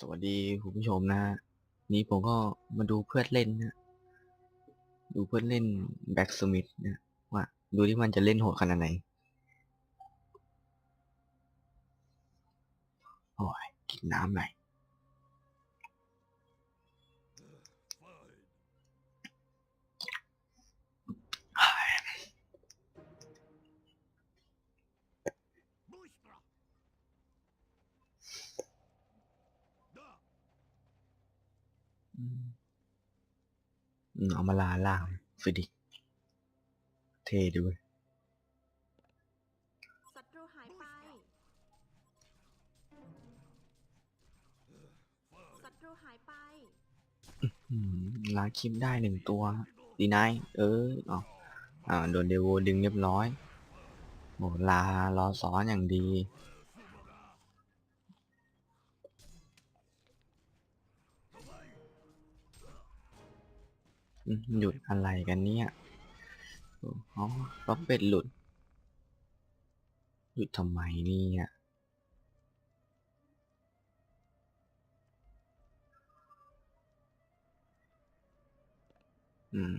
สวัสดีคุณผู้ชมนะนี้ผมก็มาดูเพื่อนเล่นนะดูเพื่อนเล่นแบ็กสมิธนะว่าดูที่มันจะเล่นโหดขนาดไหนโอ้ยกินน้ำหน่อย เอามาลาล่างฟิดิเท่ด้วยศัตรูหายไปศัตรูหายไปลาคิมได้หนึ่งตัว ดีนายเอออ๋ออ่าโดนเดโวดึงเรียบร้อยโหลารอซ้อนอย่างดี หยุดอะไรกันเนี่ยอ๋อป๊อปเป็ดหลุด หยุดทำไมเนี่ยอืม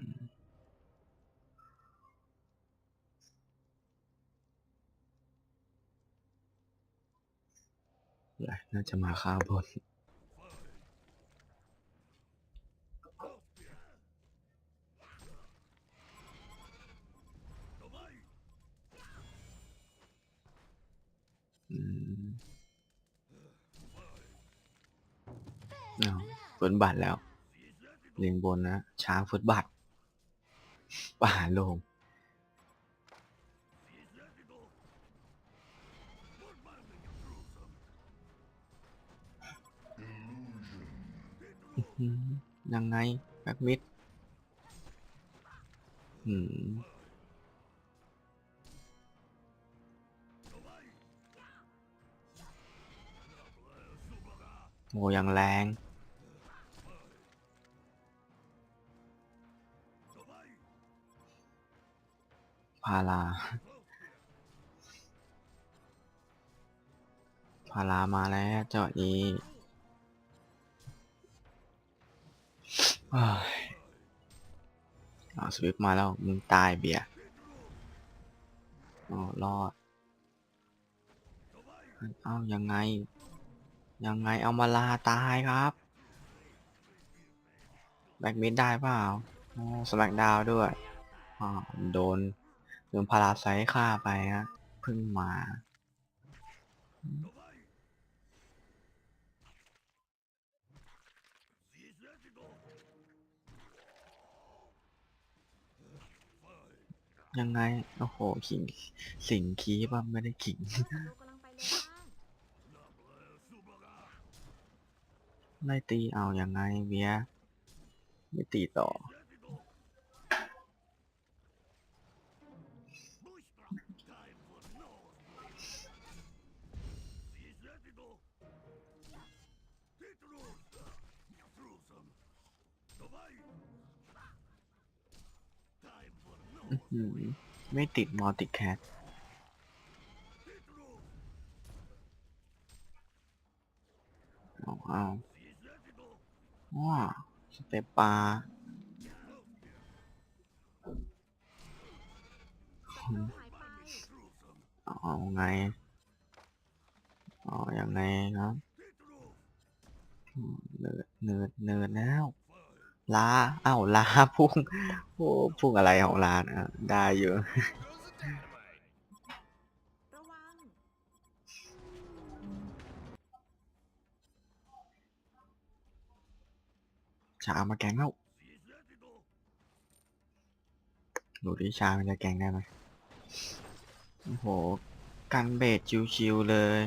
น่าจะมาข้าวบน อาเฟิร์นบัตแล้ว เลียงบนนะ ช้างเฟิร์นบัตป่าลง ยังไงแบ็กมิดอืมโอ้ยังแรง พาราพารามาแล้วเจ้านี้เอ้ยเอาสวิฟมาแล้วมึงตายเบียร์อ๋อรอด เอายังไง ยังไงเอามาลาตายครับ แบ็กมิดได้เปล่าอ๋อสแมกดาวด้วยอ๋อโดน โดนพาราไซต์ฆ่าไปฮะเพิ่งมายังไง โอ้โห ขิง สิงคีป่ะไม่ได้ขิงศัตรูกำลังไปเลยบ้างไล่ตีเอายังไงเบียร์ไม่ตีต่อ อื้อหือไม่ติดมอติแคทเอาเอาว้าสเตปปาเอาไงเอาอย่างไงครับเนิร์ดเนิร์ดเนิร์ดแล้ว ลาเอ้าลาพุ่งพุ่งอะไรของลานะได้อยู่ระชามาแกงแล้วดูดิชามันจะแกงได้ไหมโอ้โหกันเบสชิวๆเลย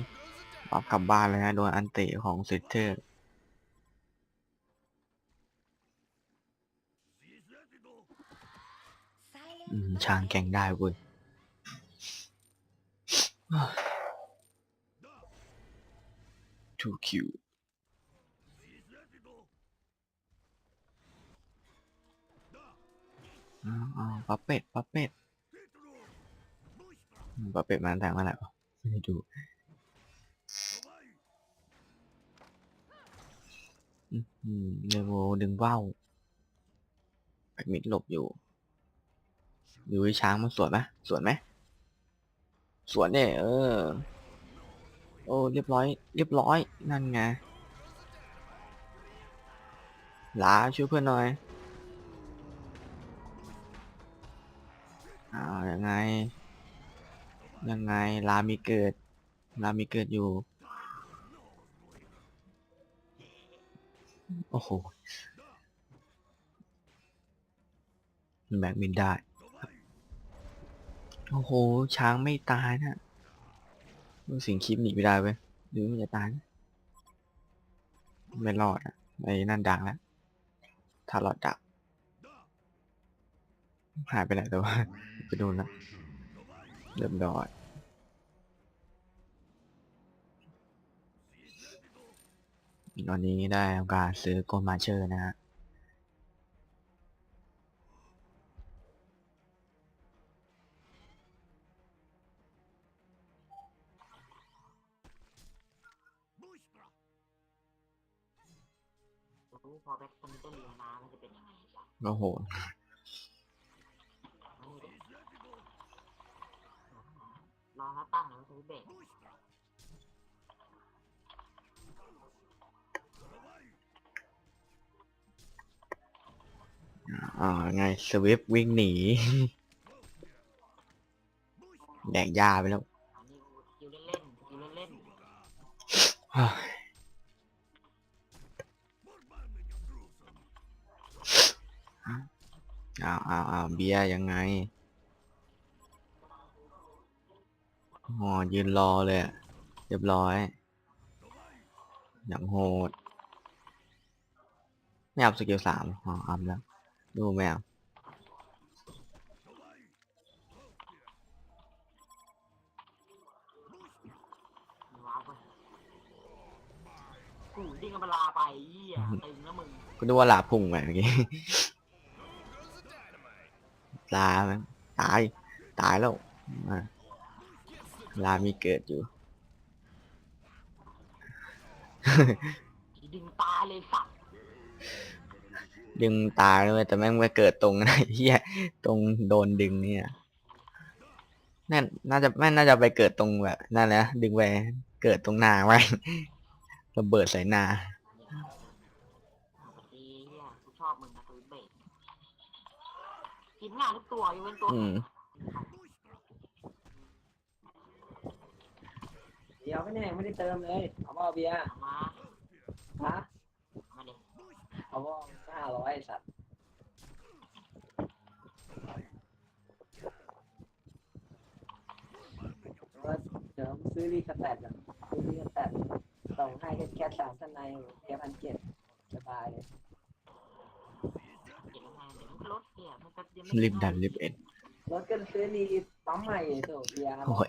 ปรับกลับบ้านเลยนะโดนอันตะของซิสเตอร์ อืมช้างแกงได้เว้ยทูคิวอ้าวอ้าวปลาเป็ดปลาเป็ดอืมปลาเป็ดมาตั้งแต่เมื่อไหร่วไม่ได้ดูอืมเนโวดึงว่าวแบกมิดหลบอยู่ ดูไอ้ช้างมันสวนไหมสวนไหมสวนเนี่ยเออ โอ้เรียบร้อย เรียบร้อยนั่นไงหลาช่วยเพื่อนหน่อยอ้าวยังไง ยังไงลามีเกิด ลามีเกิดอยู่ โอ้โหแบกมินได้ โอ้โห ช้างไม่ตายนะดูสิงคลิปหนีไม่ได้เว้ยหรือมันจะตายนะไม่รอดอะไอ้นั่นดังแล้วถ้ารอดดับหายไปไหนแต่ว่าไปดูนะเริ่มดอยตอนนี้ได้ทำการซื้อโกลมาเชอร์นะฮะ รู้พอแบ็คคอมพิวเตอร์เรียนมามันจะเป็นยังไงจ้ะก็โหรอเขาตั้งแล้วซื้เบรกอ่าไงสวิฟวิ่งหนี แดกยาไปแล้ว อันนี้คิวเล่นๆคิวเล่นอ้าว เบียร์ยังไงอ๋อยืนรอเลยอะเรียบร้อย อย่างโหด ไม่เอาสกิลสามอ๋ออัพแล้ว ดูไม่อาๆว้าวไปกูดิ้งกับเวลาไปเหี้ยตึงนะมึงก็ดูว่าลาพุ่งไปเมื่อกี้ ลาแม่งตาย ตายแล้วอะลามีเกิดอยู่ทีดึงตายเลยสัตว์ดึงตายเลยแต่แม่งไปเกิดตรงไหนเฮียตรงโดนดึงเนี่ยนั่นน่าจะแม่งน่าจะไปเกิดตรงแบบนั่นแหละดึงไปเกิดตรงหน้าไว้ระเบิดใส่หน้า ปกติเหี้ยกูชอบมึงนะซื้อเบรก กินงานทุกตัวอยู่เว้นตัวอืมเดี๋ยวไม่แน่ยังไม่ได้เติมเลย เอาว่าเบียร์เอามาฮะมาเด็กเอาว่าห้าร้อยสัตว์ว่าเดี๋ยวซื้อรีสแตทอะซื้อรีสแตทส่งให้แค่แค่สามท่านในแค่พันเจ็ดสบายเลย เก็บมาเดี๋ยวมัน ก็ลดเหี้ยมันก็ยังไม่รีบดันรีบเอ็ด รถก็ซื้อรีปั๊มใหม่โถเบียร์โอ้ย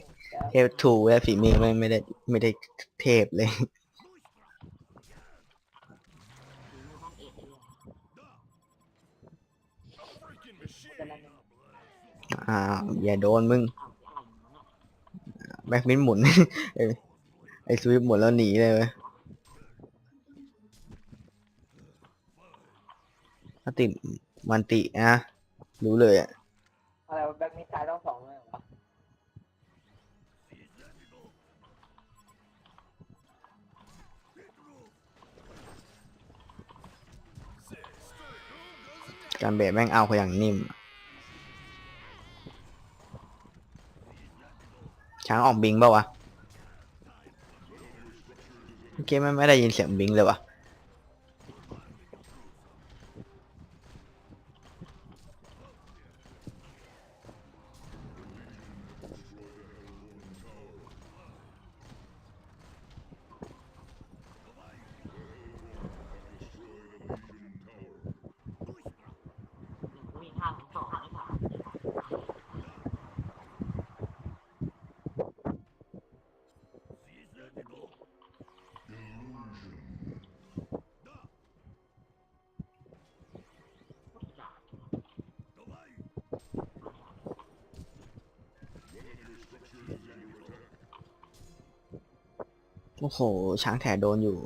เทพทูและฝีมือไม่ไม่ได้ไม่ได้เทพเลยฝีมือมันเอ็ดเลยจะนั่นอ้าวอย่าโดนมึงเอาอะไรมึงเนี่ยแบ็กมินหมุนไอ้ไอ้สวิฟหมุนแล้วหนีเลยเว้ยถ้าติดมันตินะ รู้เลยอะอะไรวะแบ็คมิดตายต้องสองเลยเหรอการเบรแม่งเอาเขาอย่างนิ่ม ช้างออกบิงเปล่าวะเมื่อกี้ไม่ไม่ได้ยินเสียงบิงเลยวะ โอ้โห ช้างแถโดนอยู่